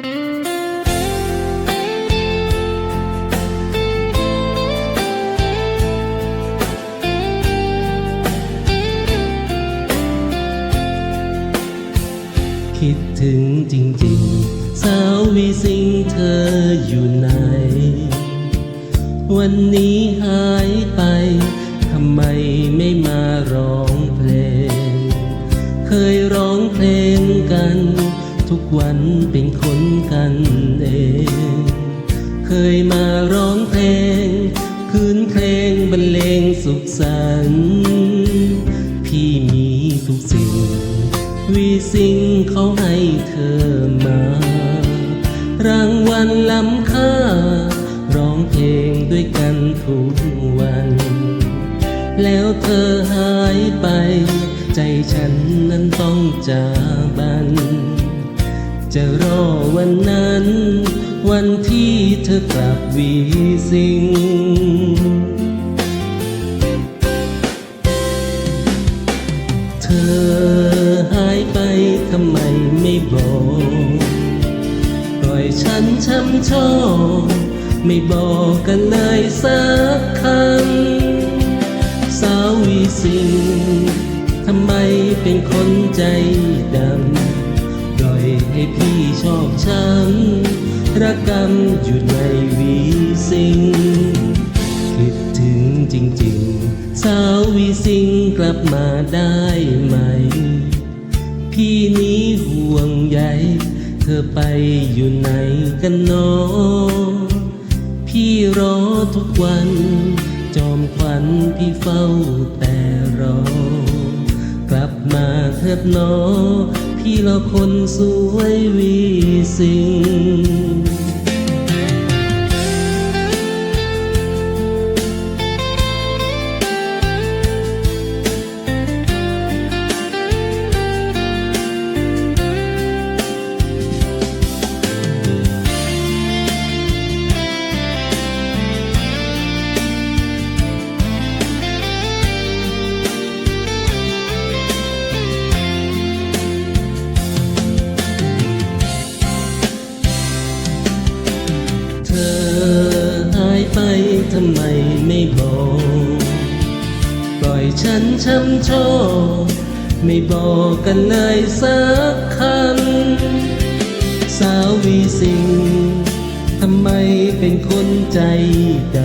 คิดถึงจริงๆ สาววีสิงเธออยู่ไหน วันนี้หายไป ทุกวันเป็นคนกันเอง เคยมาร้องเพลง คืนเพลงบรรเลงสุขสันต์พี่มีทุกสิ่ง วีสิงเขาให้เธอมา รางวัลล้ำค่า ร้องเพลงด้วยกันทุกวัน แล้วเธอหายไป ใจฉันนั้นต้องจากบัน จะรอวันนั้น วันที่เธอกลับวีสิงเธอหายไปทำไมไม่บอก ปล่อยฉันช้ำชอกไม่บอกกันเลยสักคำสาววีสิงทำไมเป็นคนใจดำ ให้พี่ชอบช้ำระกำอยู่ในวีสิงคิดถึงจริงๆ สาววีสิงกลับมาได้ไหม พี่นี้ห่วงใยเธอไปอยู่ไหนกันนอพี่รอทุกวัน จอมขวัญพี่เฝ้าแต่รอ กลับมาเถิดนอ พี่รอคนสวยวีสิง ทำไมไม่บอก ปล่อยฉันช้ำชอกไม่บอกกันเลยสักคำสาววีสิงทำไมเป็นคนใจด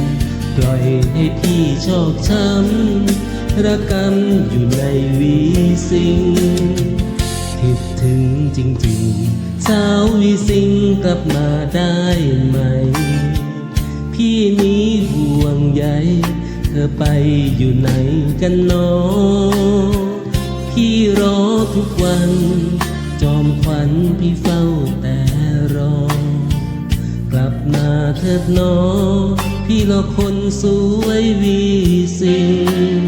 ำ ปล่อยให้พี่ชอกช้ำระกำอยู่ในวีสิงคิดถึงจริงๆสาววีสิงกลับมาได้ไหม พี่นี้ห่วงใยเธอไปอยู่ไหนกันนอพี่รอทุกวัน จอมขวัญพี่เฝ้าแต่รอ กลับมาเถิดนอพี่รอคนสวยวีสิง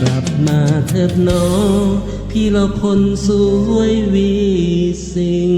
กลับมาเถิดนอพี่รอคนสวยวีสิง